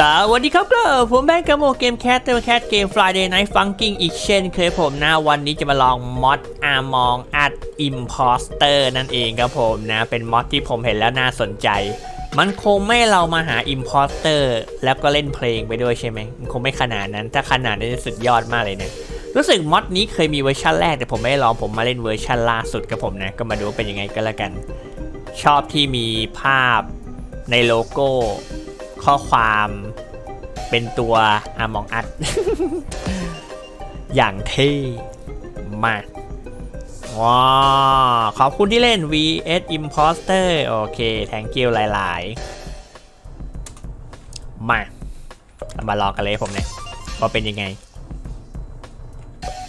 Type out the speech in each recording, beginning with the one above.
สวัสดีครับก็ผมแบงค์กาโมเกมแคสเตอร์แคสเกม Friday Night Funking อีกเช่นเคยผมนะวันนี้จะมาลองมอดอามองอัด Imposter นั่นเองครับผมนะ เป็นมอดที่ผมเห็นแล้วน่าสนใจ มันคงไม่เรามาหา Imposter แล้วก็เล่นเพลงไปด้วยใช่ไหมมันคงไม่ขนาดนั้น ถ้าขนาดนั้นจะสุดยอดมากเลยนะรู้สึกมอดนี้เคยมีเวอร์ชันแรกแต่ผมไม่ลองผมมาเล่นเวอร์ชันล่าสุดกับผมนะ ก็มาดูเป็นยังไงก็แล้วกัน ชอบที่มีภาพในโลโก้ ข้อความเป็นตัวอามองอัด อย่างเท่มากว้าขอบคุณที่เล่น vs imposter โอเค thank you หลาย ๆ มาเรามาลองกันเลยผมเนี่ยว่าเป็นยังไง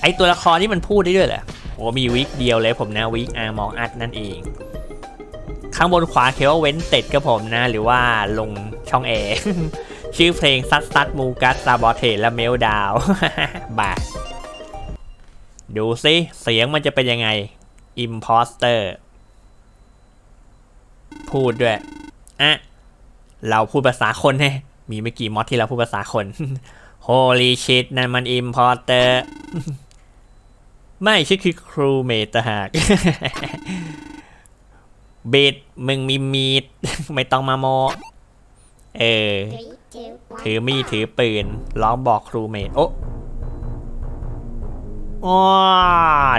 ไอตัวละครที่มันพูดได้ด้วยเหรอโอ้มีวิกเดียวเลยผมนะวิกอามองอัดนั่นเอง ข้างบนขวาเขียนว่าเว้นเต็ดกับผมนะ หรือว่าลงช่องแอร์ชื่อเพลงซัดซัดมูกัสซาบอเทและเมลดาวบาดูสิเสียงมันจะเป็นยังไง Imposter พูดด้วยอะเราพูดภาษาคนแน่มีไม่กี่มอดที่เราพูดภาษาคน Holy shit นั่นมัน Imposter ไม่ใช่คือครูเมตาหาก บิดมึงมีมีด ไม่ต้องมาโม เออ ถือมีดถือปืนร้องบอกครูเมทโอ้ว้า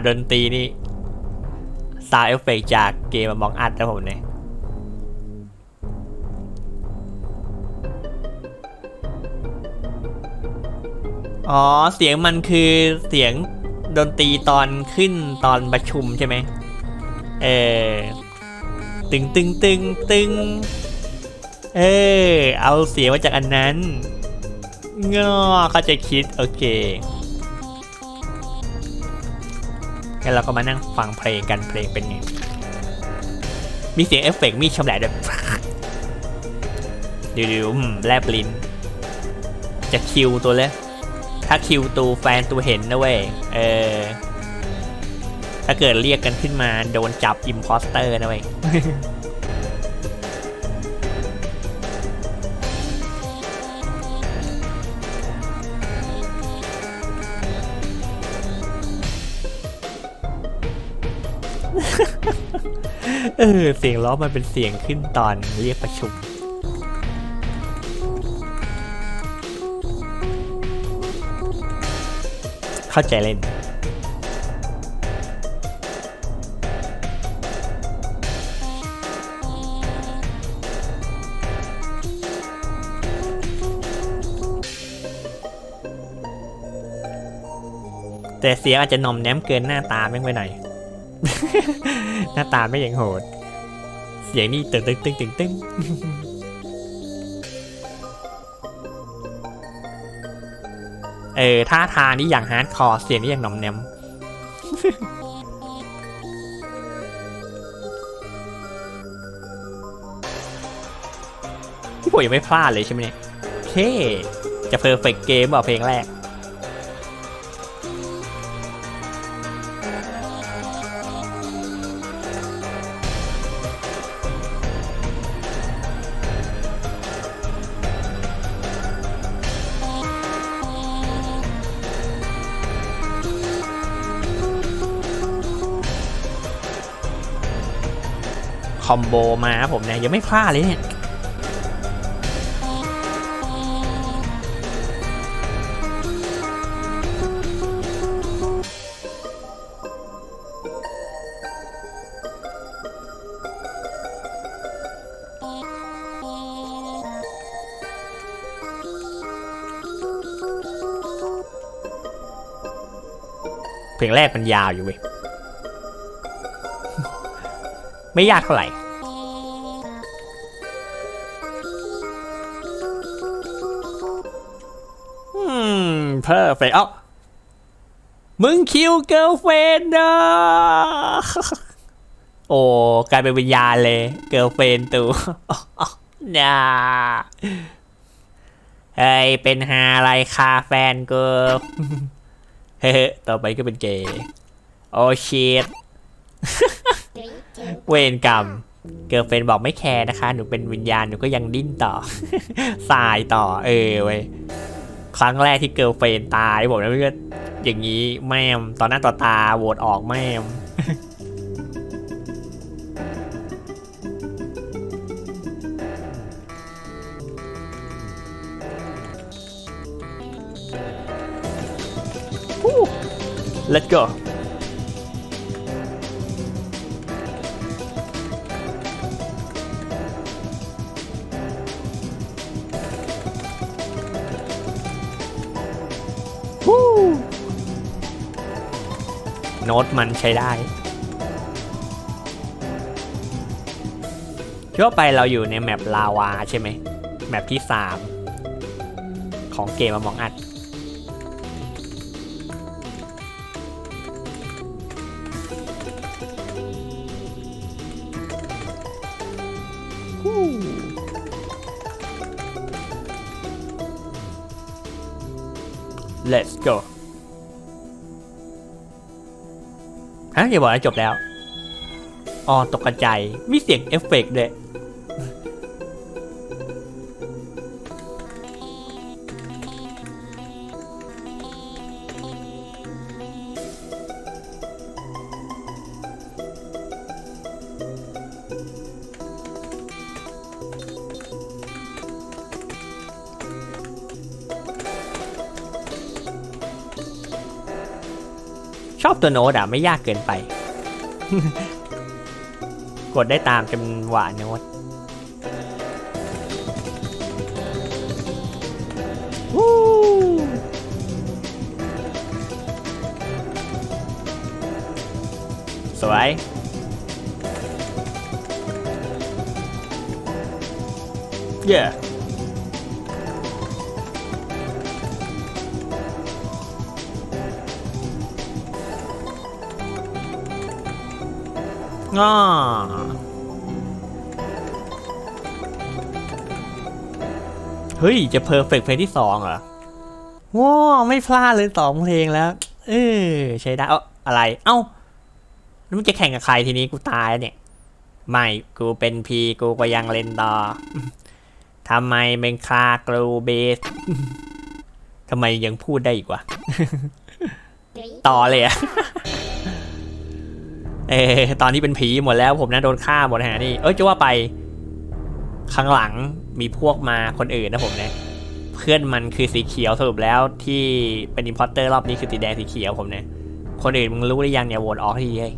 ดนตรีนี่ซาวเอฟเฟกจากเกมมองอัดนะผมเนี่ยอ๋อ เสียงมันคือเสียงดนตรีตอนขึ้นตอนประชุมใช่ไหมเออ ตึงตึงตึงตึงเออเอาเสียงมาจากอันนั้นงอเขาจะคิด โอเคงั้นเราก็มานั่งฟังเพลงกันเพลงเป็นไง มีเสียงเอฟเฟกต์มีดชำแหละด้วยดูดูๆแลบลิ้น จะคิวตัวเลย ถ้าคิวตูแฟนตูเห็นนะเว้ย เออ ถ้าเกิดเรียกกันขึ้นมาโดนจับอิมพอสเตอร์นะเว้ยเออเสียงล้อมันเป็นเสียงขึ้นตอนเรียกประชุมเข้าใจเล่น แต่เสียงอาจจะหนอมแนมเกินหน้าตาแม่งไปหน่อย หน้าตาไม่อย่างโหด เสียงนี่ตึงตึงตึงตึงตึงเออท่าทางนี่อย่างฮาร์ดคอร์เสียงนี่อย่างหนอมแนมที่ผมยังไม่พลาดเลยใช่ไหมเนี่ยเคจะเพอร์เฟกเกมเปล่าเพลงแรก คอมโบมาครับผมเนี่ยยังไม่พลาดเลยเนี่ยเพลงแรกมันยาวอยู่เว้ย ไม่ยากเท่าไหร่ เพอร์เฟกเอ้ามึงคิวเกิร์ลเฟนนะโอ้กลายเป็นวิญญาณเลยเกิร์ลเฟนตูน่าเฮ้ย เป็นฮาอะไรคาแฟนกูเฮ้ยต่อไปก็เป็นเกย์โอชิตเวรกรรม เกิร์ลเฟนบอกไม่แคร์นะคะ หนูเป็นวิญญาณ หนูก็ยังดิ้นต่อ สายต่อ เออเว้ย ครั้งแรกที่เกิร์ลเฟนตายผมนะเพื่อนอย่างนี้แม่มตอนหน้าต่อตาโหวตออกแม่ม Let's go โน้ตมันใช้ได้ทั่วไปเราอยู่ในแมปลาวาใช่ไหมแมปที่ 3 ของเกมมองอัด Let's go ฮะอย่าบอกนะจบแล้ว อ๋อตกกระจายมีเสียงเอฟเฟกต์ด้วย อบตัวโน้ตอะไม่ยากเกินไป กดได้ตามจังหวะโน้ตสวยเย้ง้ อเฮ้ย จะเพอร์เฟกเพลงที่สองเหรอว้าไม่พลาดเลยสองเพลงแล้ว เออใช้ได้เอ้าอะไร เอ้าแล้วมึงจะแข่งกับใครทีนี้กูตายแล้วเนี่ย ไม่ กูเป็นพีกูก็ยังเล่นต่อทำไมเป็นคลากรูเบสทำไมยังพูดได้อีกวะ ต่อเลยอะ เออตอนนี้เป็นผีหมดแล้วผมนะโดนฆ่าหมดฮะนี่ เอ้ยจะว่าไปข้างหลังมีพวกมาคนอื่นนะผมเนะเพื่อนมันคือสีเขียวสรุปแล้วที่เป็นอินพอร์เตอร์รอบนี้คือสีแดงสีเขียวผมเนะคนอื่นมึงรู้หรือยังเนี่ยโหวตออกทีเฮ้ย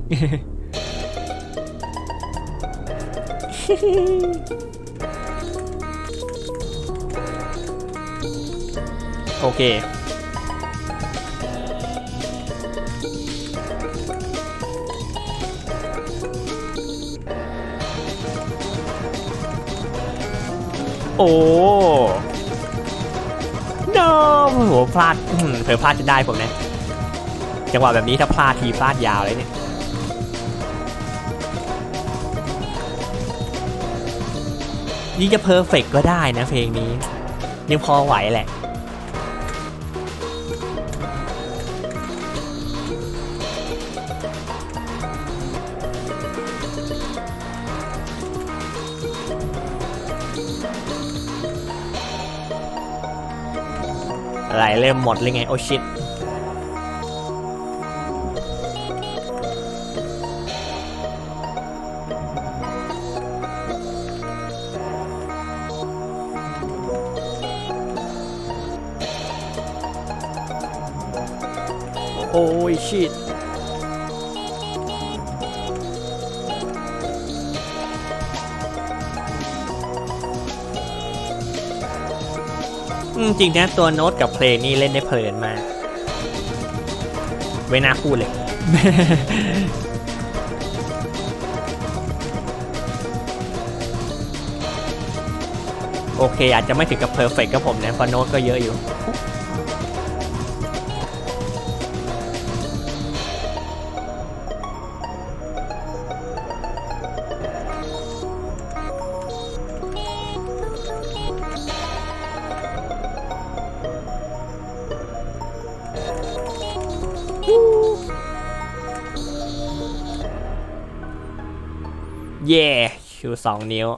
โอเค โอ้ no โอ้โหพลาดเผลอพลาดจะได้ผมเนี่ยจังหวะแบบนี้ถ้าพลาดทีพลาดยาวเลยเนี่ยนี่จะเพอร์เฟกก็ได้นะเพลงนี้ ยังพอไหวแหละ เริ่มหมดเลยไง โอชิตโอ้ยชิต จริงนะตัวโน้ตกับเพลงนี่เล่นได้เพลินมากเว้น่าพูดเลย โอเคอาจจะไม่ถึงกับเพอร์เฟกกับผมนะเพราะโน้ตก็เยอะอยู่ เย่ชูสองนิ้ว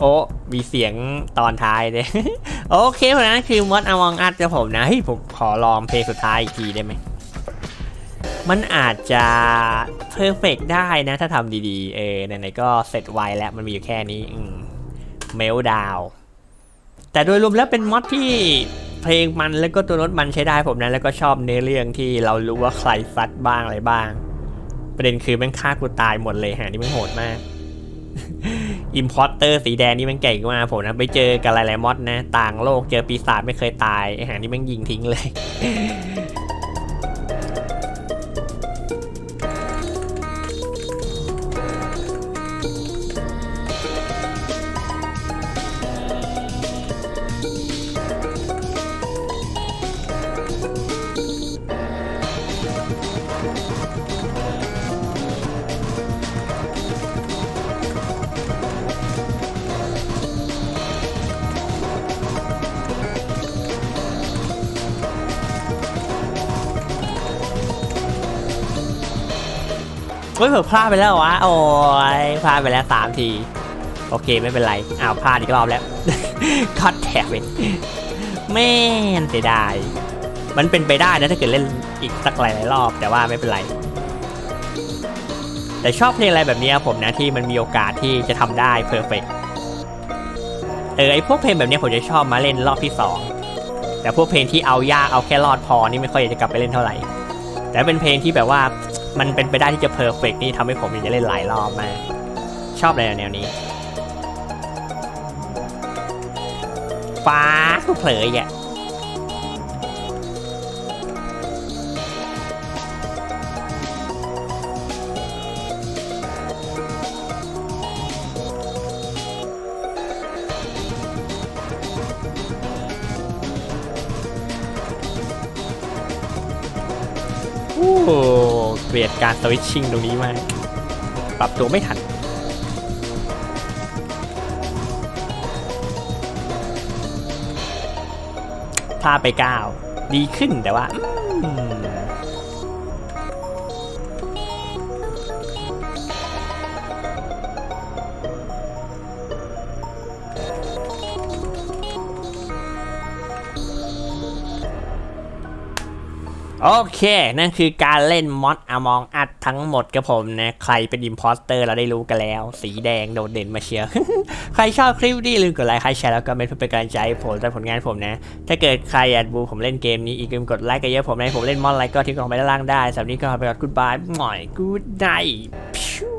โอ้ มีเสียงตอนท้ายเลยโอเคเพราะนั้นคือมอดอมองอัดจะผมนะเฮ้ยผมขอลองเพลงสุดท้ายอีกทีได้ไหม มันอาจจะเพอร์เฟกได้นะถ้าทำดีๆ เออไหนๆก็เสร็จไวแล้วมันมีอยู่แค่นี้เมลดาวแต่โดยรวมแล้วเป็นมอดที่เพลงมันแล้วก็ตัวนตมันใช้ได้ผมนะ แล้วก็ชอบเนื้อเรื่องที่เรารู้ว่าใครซัดบ้างอะไรบ้าง ประเด็นคือแมันฆ่ากูตายหมดเลยฮะนี่มันโหดมากอิมพอร์เตอร์สีแดงนี่มันเก่งมากผมนะ ไปเจอกับหลายมอดนะ ต่างโลกเจอปีศาจไม่เคยตายไอ้หานี่มันยิงทิ้งเลย เฮ้ยเผื่อพลาดไปแล้ววะโอ้ยพลาดไปแล้วสามที โอเคไม่เป็นไรอ้าวพลาดอีกรอบแล้วคัดแถบไปแม่นเสียดายมันเป็นไปได้นะถ้าเกิดเล่นอีกสักหลายรอบแต่ว่าไม่เป็นไร แต่ชอบเพลงอะไรแบบนี้ผมนะที่มันมีโอกาสที่จะทำได้เพอร์เฟกเออไอพวกเพลงแบบนี้ผมจะชอบมาเล่นรอบที่สองแต่พวกเพลงที่เอายากเอาแค่รอดพอนี่ไม่ค่อยอยากจะกลับไปเล่นเท่าไหร่ แต่เป็นเพลงที่แบบว่า มันเป็นไปได้ที่จะเพอร์เฟกนี่ทำให้ผมอยากจะเล่นหลายรอบมาก ชอบอะไรแนวนี้ฟ้าก็เผลออีกอะโอ้ เกลียดการสวิตชิ่งตรงนี้มาก ปรับตัวไม่ทัน พลาดไปก้าวดีขึ้นแต่ว่า โอเค นั่นคือการเล่นมอดอมองอัดทั้งหมดกับผมนะ ใครเป็นอิมพอสเตอร์เราได้รู้กันแล้ว สีแดงโดดเด่นมาเชียร์ใครชอบคลิปนี้ลืมกดไลค์ใครแชร์แล้วก็เป็นเพื่อเป็นกำลังใจผมและผลงานผมนะ ถ้าเกิดใครอยากดูผมเล่นเกมนี้อีกลืมกดไลค์กันเยอะผมนะผมเล่นมอสไลค์ก็ทิ้งลงไปด้านล่างได้สำหรับนี้ก็ขอไปก่อนกูดบายหน่อยกูดไนท์